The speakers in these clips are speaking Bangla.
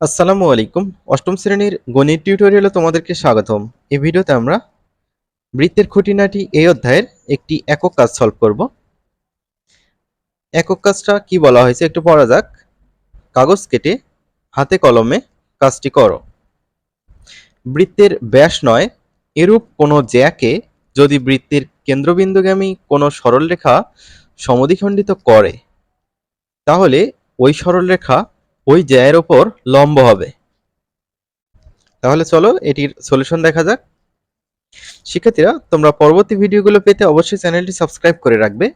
আসসালামু আলাইকুম। অষ্টম শ্রেণির গণিত টিউটোরিয়ালে তোমাদেরকে স্বাগতম। এই ভিডিওতে আমরা বৃত্তের খুঁটিনাটি এই অধ্যায়ের একটি একক কাজ সলভ করব। একক কাজটা কি বলা হয়েছে একটু পড়া যাক। কাগজ কেটে হাতে কলমে কাজটি করো। বৃত্তের ব্যাস নয়, এরূপ কোনো জ্যাকে যদি বৃত্তের কেন্দ্রবিন্দুগামী কোনো সরলরেখা সমদ্বিখণ্ডিত করে, তাহলে ওই সরলরেখা ওই জ্যায়ের ওপর লম্ব হবে। তাহলে চলো এটির সলিউশন দেখা যাক। শিক্ষার্থীরা, তোমরা পরবর্তী ভিডিওগুলো পেতে অবশ্যই চ্যানেলটি সাবস্ক্রাইব করে রাখবে।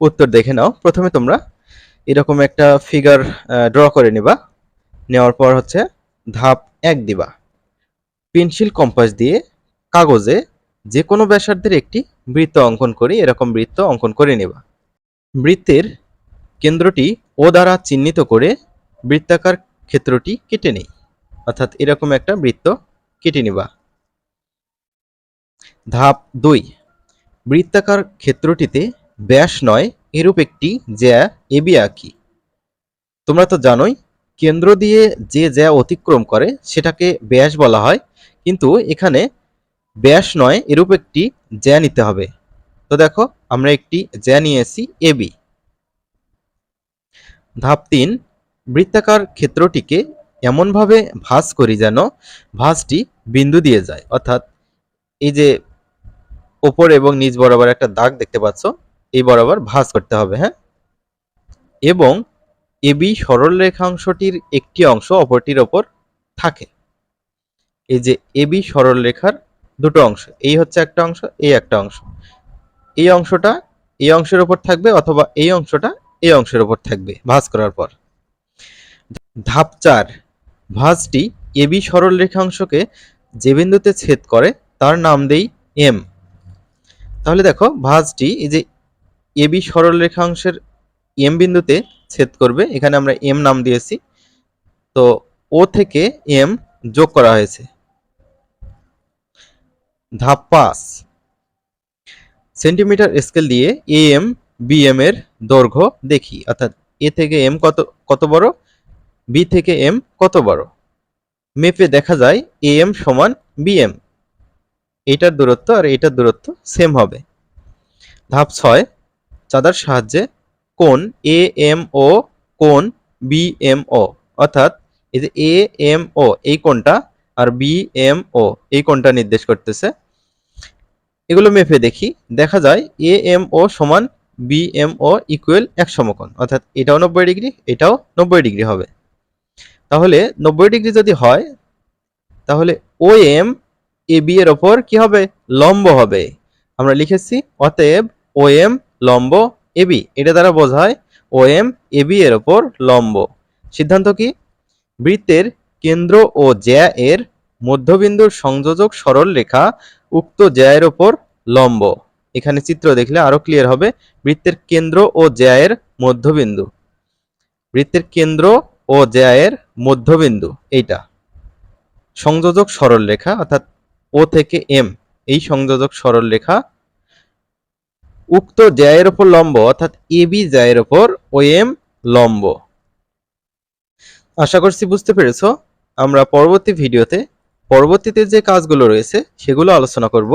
উত্তর দেখে নাও। প্রথমে তোমরা এরকম একটা ফিগার ড্র করে নিবা। নেওয়ার পর হচ্ছে ধাপ এক দিবা। পেন্সিল কম্পাস দিয়ে কাগজে যে কোনো ব্যাসার্ধের একটি বৃত্ত অঙ্কন করে এরকম বৃত্ত অঙ্কন করে নেবা। বৃত্তের কেন্দ্রটি ও দ্বারা চিহ্নিত করে বৃত্তাকার ক্ষেত্রটি কেটে নেই। অর্থাৎ এরকম একটা বৃত্ত কেটে নেবা। ধাপ দুই। বৃত্তাকার ক্ষেত্রটিতে ব্যাস নয়, এরূপ একটি জ্যা এবি আঁকি তোমরা তো জানোই, কেন্দ্র দিয়ে যে জ্যা অতিক্রম করে, সেটাকে ব্যাস বলা হয়। কিন্তু এখানে ব্যাস নয়, এরূপ একটি জ্যা নিতে হবে। তো দেখো, আমরা একটি জ্যা নিয়ে নিয়েছি এবি ধাপ তিন। বৃত্তাকার ক্ষেত্রটিকে এমনভাবে ভাঁজ করি যেন ভাঁজটি বিন্দু দিয়ে যায়। অর্থাৎ এই যে ওপর এবং নিচ বরাবর একটা দাগ দেখতে পাচ্ছ, এই বরাবর ভাঁজ করতে হবে হ্যাঁ? এবং এবি সরল রেখাংশটির একটি অংশ অপরটির ওপর থাকে। এই যে এবি সরল রেখার দুটো অংশ, এই হচ্ছে একটা অংশ, এই একটা অংশ। এই অংশটা এই অংশের ওপর থাকবে অথবা এই অংশটা এই অংশের ওপর থাকবে ভাঁজ করার পর। ধাপ চার, ভাঁজটি এবি সরল রেখাংশকে যে বিন্দুতে ছেদ করে তার নাম দেই এম। তাহলে দেখো, ভাঁজটি এই যে এবি সরল রেখাংশের এম বিন্দুতে ছেদ করবে, এখানে আমরা এম নাম দিয়েছি, তো ও থেকে এম যোগ করা হয়েছে। ধাপ পাঁচ, সেন্টিমিটার স্কেল দিয়ে এ এম বি এম এর দৈর্ঘ্য দেখি, অর্থাৎ এ থেকে এম কত কত বড়? বি থেকে এম কত বড়? মেপে দেখা যায় এ এম সমান বি এম এটার দূরত্ব আর এটার দূরত্ব সেম হবে। ধাপ ছয়, চাঁদার সাহায্যে কোন এ এম ও কোন বি এম ও অর্থাৎ এই যে এ এম ও এই কোনটা আর বি এম ও এই কোনটা নির্দেশ করতেছে। এগুলো মেপে দেখি, দেখা যায় এ এম ও সমান বি এম ও ইকুয়াল এক সমকোণ। অর্থাৎ এটাও নব্বই ডিগ্রি, এটাও নব্বই ডিগ্রি হবে। তাহলে নব্বই ডিগ্রি যদি হয়, তাহলে ও এম এ বি এর ওপর কি হবে? লম্ব হবে। আমরা লিখেছি, অতএব ও এম লম্ব এ বি এটা দ্বারা বোঝায় ও এম এ বি এর ওপর লম্ব। সিদ্ধান্ত কি? বৃত্তের কেন্দ্র ও জ্যা এর মধ্যবিন্দুর সংযোজক সরল রেখা উক্ত জ্যায়ের ওপর লম্ব। এখানে চিত্র দেখলে আরও ক্লিয়ার হবে। বৃত্তের কেন্দ্র ও জ্যায়ের মধ্যবিন্দু। বৃত্তের কেন্দ্র ও জ্যায়ের মধ্যবিন্দু, এইটা। সংযোজক সরল রেখা, অর্থাৎ ও থেকে এম, এই সংযোজক সরল রেখা। উক্ত জ্যায়ের ওপর লম্ব, অর্থাৎ এ বি জ্যায়ের ওপর ও এম লম্ব। আশা করছি বুঝতে পেরেছ। আমরা পরবর্তী ভিডিওতে, পরবর্তীতে যে কাজগুলো রয়েছে, সেগুলো আলোচনা করব।